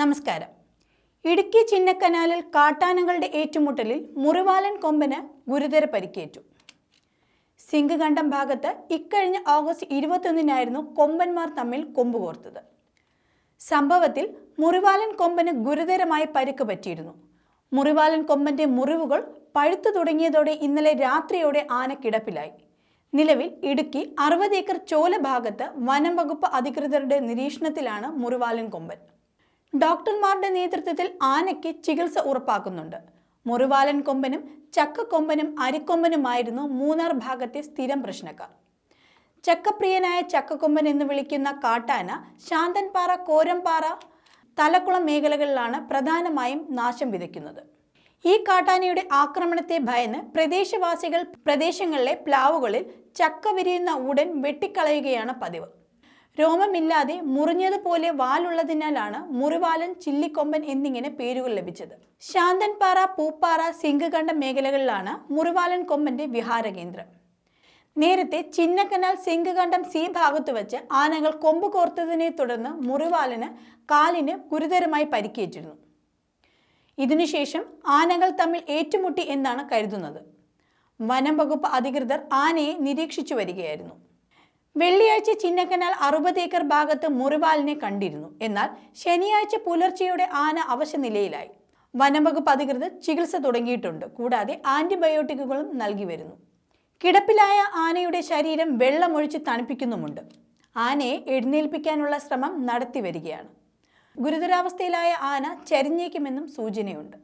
നമസ്കാരം. ഇടുക്കി ചിന്നക്കനാലിൽ കാട്ടാനകളുടെ ഏറ്റുമുട്ടലിൽ മുറിവാലൻ കൊമ്പന് ഗുരുതര പരിക്കേറ്റു. സിംഗകണ്ഠം ഭാഗത്ത് ഇക്കഴിഞ്ഞ ഓഗസ്റ്റ് ഇരുപത്തൊന്നിനായിരുന്നു കൊമ്പന്മാർ തമ്മിൽ കൊമ്പുകോർത്തത് സംഭവത്തിൽ മുറിവാലൻ കൊമ്പന് ഗുരുതരമായ പരിക്ക് പറ്റിയിരുന്നു. മുറിവാലൻ കൊമ്പന്റെ മുറിവുകൾ പഴുത്തു തുടങ്ങിയതോടെ ഇന്നലെ രാത്രിയോടെ ആന കിടപ്പിലായി നിലവിൽ ഇടുക്കി അറുപത് ഏക്കർ ചോല ഭാഗത്ത് വനം വകുപ്പ് അധികൃതരുടെ നിരീക്ഷണത്തിലാണ് മുറിവാലൻ കൊമ്പൻ. ഡോക്ടർമാരുടെ നേതൃത്വത്തിൽ ആനയ്ക്ക് ചികിത്സ ഉറപ്പാക്കുന്നുണ്ട്. മുറിവാലൻ കൊമ്പനും ചക്കക്കൊമ്പനും അരിക്കൊമ്പനുമായിരുന്നു മൂന്നാർ ഭാഗത്തെ സ്ഥിരം പ്രശ്നക്കാർ. ചക്കപ്രിയനായ ചക്കക്കൊമ്പൻ എന്ന് വിളിക്കുന്ന കാട്ടാന ശാന്തൻപാറ കോരംപാറ തലക്കുളം മേഖലകളിലാണ് പ്രധാനമായും നാശം വിതയ്ക്കുന്നത്. ഈ കാട്ടാനയുടെ ആക്രമണത്തെ ഭയന്ന് പ്രദേശവാസികൾ പ്രദേശങ്ങളിലെ പ്ലാവുകളിൽ ചക്ക വിരിയുന്ന ഉടൻ വെട്ടിക്കളയുകയാണ് പതിവ്. രോമമില്ലാതെ മുറിഞ്ഞതുപോലെ വാലുള്ളതിനാലാണ് മുറിവാലൻ ചില്ലിക്കൊമ്പൻ എന്നിങ്ങനെ പേരുകൾ ലഭിച്ചത്. ശാന്തൻപാറ പൂപ്പാറ സിംഗകണ്ഠ മേഖലകളിലാണ് മുറിവാലൻ കൊമ്പന്റെ വിഹാരകേന്ദ്രം. നേരത്തെ ചിന്നക്കനാൽ സിംഗകണ്ഠം സി ഭാഗത്ത് വെച്ച് ആനകൾ കൊമ്പ് കോർത്തതിനെ തുടർന്ന് മുറിവാലന് കാലിന് ഗുരുതരമായി പരിക്കേറ്റിരുന്നു. ഇതിനുശേഷം ആനകൾ തമ്മിൽ ഏറ്റുമുട്ടി എന്നാണ് കരുതുന്നത്. വനം വകുപ്പ് അധികൃതർ ആനയെ നിരീക്ഷിച്ചു വരികയായിരുന്നു. വെള്ളിയാഴ്ച ചിന്നക്കനാൽ അറുപത് ഏക്കർ ഭാഗത്ത് മുറിവാലിനെ കണ്ടിരുന്നു. എന്നാൽ ശനിയാഴ്ച പുലർച്ചെയോടെ ആന അവശനിലയിലായി. വനംവകുപ്പ് അധികൃതർ ചികിത്സ തുടങ്ങിയിട്ടുണ്ട്. കൂടാതെ ആന്റിബയോട്ടിക്കുകളും നൽകി വരുന്നു. കിടപ്പിലായ ആനയുടെ ശരീരം വെള്ളമൊഴിച്ച് തണുപ്പിക്കുന്നുമുണ്ട്. ആനയെ എഴുന്നേൽപ്പിക്കാനുള്ള ശ്രമം നടത്തി വരികയാണ്. ഗുരുതരാവസ്ഥയിലായ ആന ചരിഞ്ഞേക്കുമെന്നും സൂചനയുണ്ട്.